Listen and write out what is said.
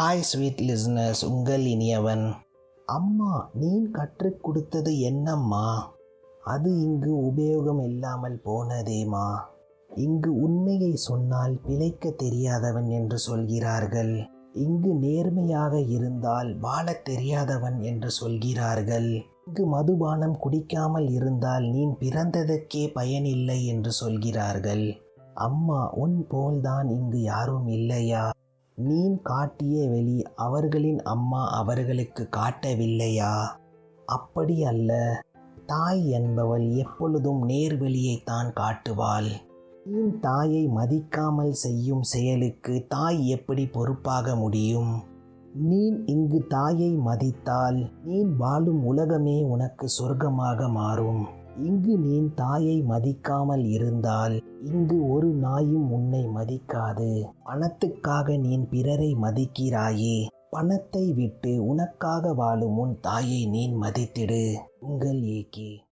Hi sweet listeners உங்கள் இனியவன். அம்மா நீ கற்றுக் கொடுத்தது என்னம்மா? அது இங்கு உபயோகம் இல்லாமல் போனதேமா? இங்கு உண்மையை சொன்னால் பிழைக்க தெரியாதவன் என்று சொல்கிறார்கள். இங்கு நேர்மையாக இருந்தால் வாழத் தெரியாதவன் என்று சொல்கிறார்கள். இங்கு மதுபானம் குடிக்காமல் இருந்தால் நீ பிறந்ததற்கே பயனில்லை என்று சொல்கிறார்கள். அம்மா உன் போல்தான் இங்கு யாரும் இல்லையா? நீ காட்டிய வெளி அவர்களின் அம்மா அவர்களுக்கு காட்டவில்லையா? அப்படி அல்ல. தாய் என்பவள் எப்பொழுதும் நேர்வழியைத்தான் காட்டுவாள். நீ தாயை மதிக்காமல் செய்யும் செயலுக்கு தாய் எப்படி பொறுப்பாக முடியும்? நீ இங்கு தாயை மதித்தால் நீ வாழும் உலகமே உனக்கு சொர்க்கமாக மாறும். இங்கு நீ தாயை மதிக்காமல் இருந்தால் இங்கு ஒரு நாயும் உன்னை மதிக்காது. பணத்துக்காக நீ பிறரை மதிக்கிறாயே. பணத்தை விட்டு உனக்காக வாழும் உன் தாயை நீ மதித்திடு. உங்கள் ஏகே